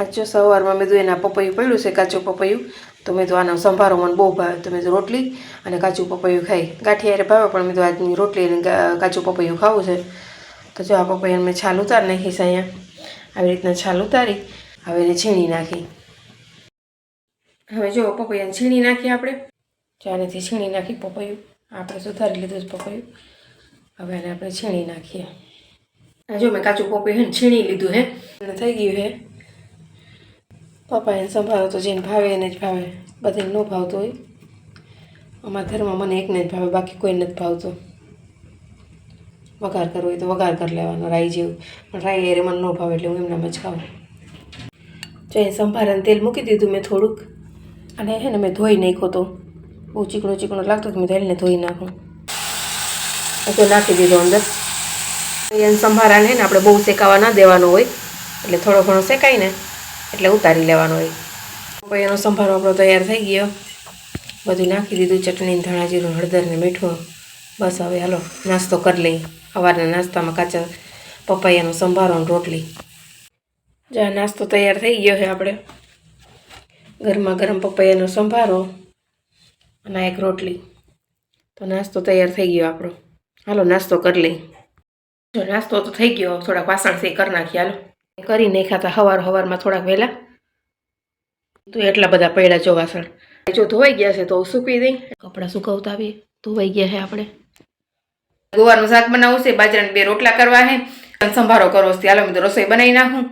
આજો સવારમાં મેં તો એના પપૈયું પડ્યું છે, કાચું પપૈયું. તો મેં તો આનો સંભારો મને બહુ ભાવે. તો મેં રોટલી અને કાચું પપૈયું ખાઈ. ગાંઠિયારે ભાવે, પણ મેં તો આજની રોટલી અને કાચું પપૈયું ખાવું છે. તો જો આ પપૈયાને મેં છાલ ઉતારી નાખી અહીંયા. આવી રીતના છાલ ઉતારી, હવે એને છીણી નાખી. હવે જો પપૈયાને છીણી નાખી આપણે. ચારેથી છીણી નાખી પપૈયું. આપણે સુધારી લીધું છે પપૈયું. હવે એને આપણે છીણી નાખીએ. જો મેં કાચું પપૈયું છીણી લીધું હે. અને થઈ ગયું હે. પપ્પાને સંભાળો તો જેને ભાવે એને જ ભાવે. બધાને ન ભાવતો હોય. અમારા ઘરમાં મને એકને જ ભાવે, બાકી કોઈને નથી ભાવતું. વઘાર કરવો હોય તો વઘાર કરી લેવાનો, રાઈ જેવું. પણ રાઈ એરે મને ન ભાવે એટલે હું એમનામાં જ ખાઉં. તો એ સંભારાને તેલ મૂકી દીધું મેં થોડુંક. અને હે ને મેં ધોઈ નાખ્યો તો. બહુ ચીકણો ચીકણો લાગતો તો મેં તેલને ધોઈ નાખું તો નાખી દીધો અંદર. એને સંભારાને ને આપણે બહુ શેકાવા ના દેવાનો હોય. એટલે થોડો ઘણો શેકાય ને એટલે ઉતારી લેવાનો હોય. પછી એનો સંભારો આપણો તૈયાર થઈ ગયો. બધું નાખી દીધું, ચટણી, ધાણા જીરું, હળદર ને મીઠું. બસ હવે હાલો, નાસ્તો કરી લઈ. સવારના નાસ્તામાં કાચા પપૈયાનો સંભારો અને રોટલી. જ્યાં નાસ્તો તૈયાર થઈ ગયો છે આપણે. ગરમા ગરમ પપૈયાનો સંભારો અને એક રોટલી. તો નાસ્તો તૈયાર થઈ ગયો આપણો. હાલો, નાસ્તો કરી લઈ. જો, નાસ્તો તો થઈ ગયો. થોડાક વાસણથી કરી નાખી હાલો. કરી નાખ્યા હવાર હવારમાં થોડાક વહેલા. તો એટલા બધા પડ્યા જો વાસણ. જો ધોવાઈ ગયા છે તો સૂકવી દઈ. કપડાં સુકવતા આવીએ. ધોવાઈ ગયા છે આપણે. ગુવારનું શાક બનાવવું છે. બાજરાના બે રોટલા કરવા છે. સંભારો કરવો છે. હાલો, મેં તો રસોઈ બનાવી નાખું.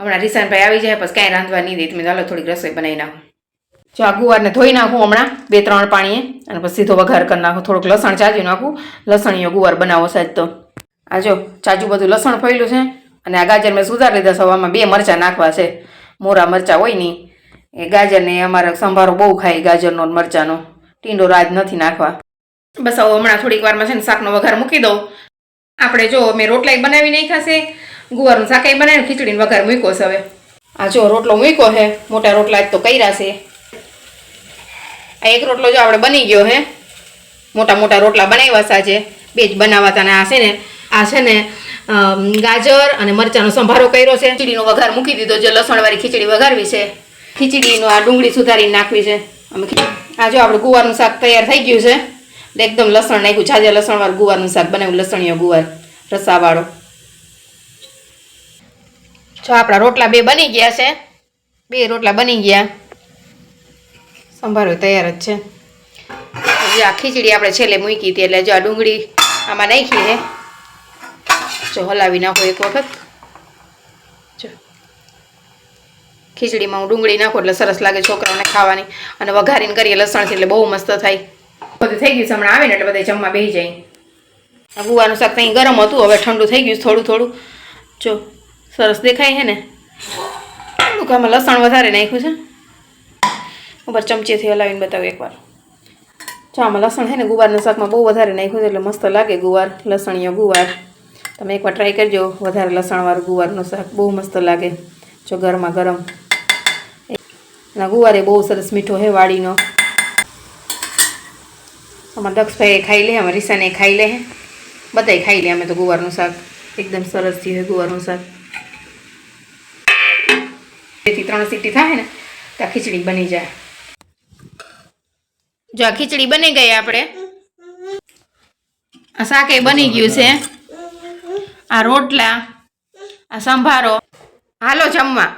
હમણાં રિસાનભાઈ આવી જાય, પછી કાંઈ રાંધવા નહીં દે તમે હાલો, થોડીક રસોઈ બનાવી નાખું. જો આ ગુવારને ધોઈ નાખું હમણાં, બે ત્રણ પાણીએ. અને પછી સીધો વઘાર કરી નાખું. થોડુંક લસણ ચાજી નાખું. લસણીયો ગુવાર બનાવો સાહેબ તો. આ જો, ચાજુ બધું લસણ ફેલું છે. અને આ ગાજર મેં સુધારી લીધા સવામાં બે મરચાં નાખવા છે. મોરા મરચાં હોય નહીં. એ ગાજરને અમારે સંભારો બહુ ખાય, ગાજરનો મરચાંનો. ટીંડો રાજ નથી નાખવા. બસ હવે હમણાં થોડીક વારમાં છે ને શાકનો વઘાર મૂકી દઉં. આપણે જો મેં રોટલાય બનાવી નહીં ખાશે ગુવારનું શાકાઈ બનાવીને ખીચડીનો વઘાર મૂક્યો છે હવે. આ જો રોટલો મૂક્યો છે, મોટા રોટલા જ તો કર્યા છે. આ એક રોટલો જો આપણે બની ગયો હે મોટા મોટા રોટલા બનાવ્યા છે બે જ બનાવવા હતા આ છે ને, આ છે ને ગાજર અને મરચાંનો સંભારો કર્યો છે. ખીચડીનો વઘાર મૂકી દીધો જે લસણવાળી ખીચડી વઘારવી છે. ખીચડીનો આ ડુંગળી સુધારીને નાખવી છે. અમે આ જો આપણે ગુવારનું શાક તૈયાર થઈ ગયું છે, એટલે એકદમ લસણ નાખ્યું, જાજે લસણવાળું ગુવારનું શાક બનાવ્યું, લસણીયો ગુવાર, રસાવાળો. જો આપણા રોટલા બે બની ગયા છે, બે રોટલા બની ગયા. સંભારો તૈયાર જ છે. આ ખીચડી આપણે છેલ્લે મૂકી હતી, એટલે જો આ ડુંગળી આમાં નાખી છે જો હલાવી નાખો એક વખત. જો. ખીચડીમાં હું ડુંગળી નાખું એટલે સરસ લાગે છોકરાઓને ખાવાની. અને વઘારીને કરીએ લસણથી એટલે બહુ મસ્ત થાય. બધું થઈ ગયું છે હમણાં આવે ને એટલે બધા જમવા બેસી જાય. આ ગુવાનું શાક ત્યાં ગરમ હતું હવે ઠંડુ થઈ ગયું થોડું થોડું. જો સરસ દેખાય છે ને? થોડુંક આમાં લસણ વધારે નાખ્યું છે. ઉપર ચમચીથી હલાવીને બતાવું એકવાર. જો આમાં લસણ છે ને ગુવારના શાકમાં બહુ વધારે નાખ્યું છે એટલે મસ્ત લાગે ગુવાર લસણીયો ગુવાર. તમે એકવાર ટ્રાય કરજો. વધારે લસણવાળું ગુવારનું શાક બહુ મસ્ત લાગે. જો ગરમા ગરમ. અને ગુવાર એ બહુ સરસ મીઠો હે વાડીનો. અમારા દક્ષભાઈ ખાઈ લે, અમારા રીસાને ખાઈ લે બધાય ખાઈ લે અમે તો ગુવારનું શાક. એકદમ સરસ થયું છે ગુવારનું શાક. બેથી ત્રણ સીટી થાય ને, તો આ ખીચડી બની જાય. જો આ ખીચડી બની ગઈ આપણે આ શાક એ બની ગયું છે. આ રોટલા આ સંભારો. હાલો જમવા.